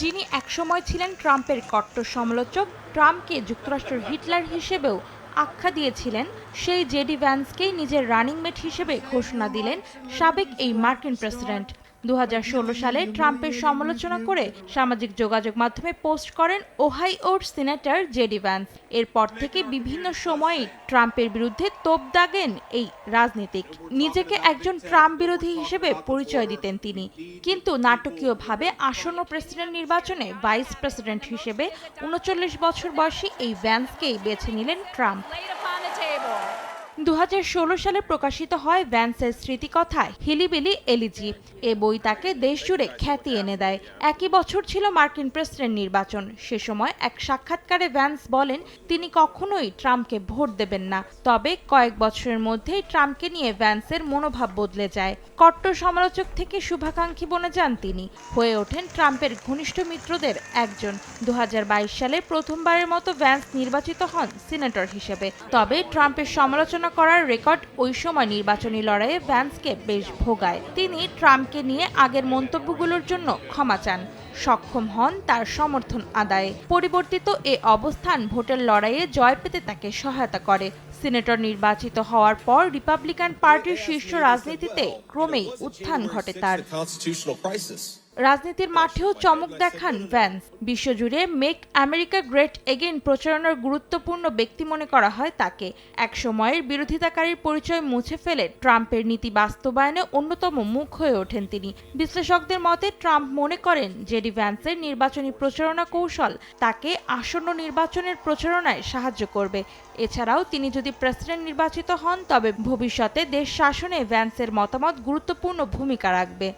যিনি একসময় ছিলেন ট্রাম্পের কট্টর সমালোচক, ট্রাম্পকে যুক্তরাষ্ট্রের হিটলার হিসেবেও আখ্যা দিয়েছিলেন, সেই জেডি ভ্যান্সকেই নিজের রানিং মেট হিসেবে ঘোষণা দিলেন সাবেক এই মার্কিন প্রেসিডেন্ট। দুহাজার ষোলো সালে ট্রাম্পের সমালোচনা করে সামাজিক যোগাযোগ মাধ্যমে পোস্ট করেন ওহাইওর সিনেটর জেডি ভ্যান্স। এরপর থেকে বিভিন্ন সময়ে ট্রাম্পের বিরুদ্ধে তোপ দাগেন এই রাজনীতিক। নিজেকে একজন ট্রাম্প বিরোধী হিসেবে পরিচয় দিতেন তিনি। কিন্তু নাটকীয়ভাবে আসন্ন প্রেসিডেন্ট নির্বাচনে ভাইস প্রেসিডেন্ট হিসেবে উনচল্লিশ বছর বয়সী এই ভ্যান্সকেই বেছে নিলেন ট্রাম্প। দু হাজার ষোলো সালে প্রকাশিত হয় ভ্যান্সের স্মৃতিকথা হিলিবিলি এলিজি। এ বই তাকে দেশজুড়ে খ্যাতি এনে দেয়। একই বছর ছিল মার্কিন প্রেসিডেন্ট নির্বাচন। সে সময় এক সাক্ষাৎকারে ভ্যান্স বলেন, তিনি কখনোই ট্রাম্পকে ভোট দেবেন না। তবে কয়েক বছরের মধ্যেই ট্রাম্পকে নিয়ে ভ্যান্সের মনোভাব বদলে যায়। কট্টর সমালোচক থেকে শুভাকাঙ্ক্ষী বনে যান তিনি। হয়ে ওঠেন ট্রাম্পের ঘনিষ্ঠ মিত্রদের একজন। দু হাজার বাইশ সালে প্রথমবারের মতো ভ্যান্স নির্বাচিত হন সিনেটর হিসেবে। তবে ট্রাম্পের সমালোচনা করার রেকর্ড ওই সময় নির্বাচনী লড়াইয়ে ভ্যান্সকে বেশ ভোগায়। তিনি ট্রাম্পকে নিয়ে আগের মন্তব্যগুলোর জন্য ক্ষমা চান। সক্ষম হন তার সমর্থন আদায়ে। পরিবর্তিত এ অবস্থান ভোটের লড়াইয়ে জয় পেতে তাকে সহায়তা করে। সিনেটর নির্বাচিত হওয়ার পর রিপাবলিকান পার্টির শীর্ষ রাজনীতিতে ক্রমেই উত্থান ঘটে তার. রাজনীতির মাঠেও চমক দেখান ভ্যান্স। বিশ্বজুড়ে মেক আমেরিকা গ্রেট এগেইন প্রচারণার গুরুত্বপূর্ণ ব্যক্তি মনে করা হয় তাকে। এক সময়ের বিরোধিতাকারীর পরিচয় মুছে ফেলে ট্রাম্পের নীতি বাস্তবায়নে অন্যতম মুখ হয়ে ওঠেন তিনি। বিশ্লেষকদের মতে, ট্রাম্প মনে করেন জেডি ভ্যান্সের নির্বাচনী প্রচারণা কৌশল তাকে আসন্ন নির্বাচনের প্রচারণায় সাহায্য করবে। এছাড়াও তিনি যদি প্রেসিডেন্ট নির্বাচিত হন, তবে ভবিষ্যতে দেশ শাসনে ভ্যান্সের মতামত গুরুত্বপূর্ণ ভূমিকা রাখবে।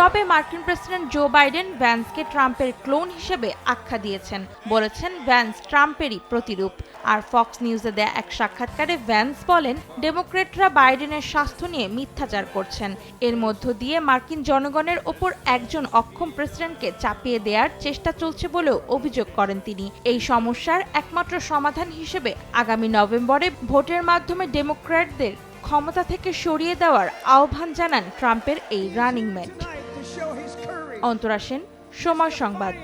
তবে মার্কিন প্রেসিডেন্ট জো বাইডেন ভ্যান্সকে ট্রাম্পের ক্লোন হিসেবে আখ্যা দিয়েছেন। বলেছেন, ভ্যান্স ট্রাম্পেরই প্রতিরূপ। আর ফক্স নিউজে দেয়া এক সাক্ষাৎকারে ভ্যান্স বলেন, ডেমোক্রেটরা বাইডেনের স্বাস্থ্য নিয়ে মিথ্যাচার করছেন। এর মধ্য দিয়ে মার্কিন জনগণের ওপর একজন অক্ষম প্রেসিডেন্টকে চাপিয়ে দেওয়ার চেষ্টা চলছে বলেও অভিযোগ করেন তিনি। এই সমস্যার একমাত্র সমাধান হিসেবে আগামী নভেম্বরে ভোটের মাধ্যমে ডেমোক্র্যাটদের ক্ষমতা থেকে সরিয়ে দেওয়ার আহ্বান জানান ট্রাম্পের এই রানিং মেট অন্তরা সেন সময় সংবাদ।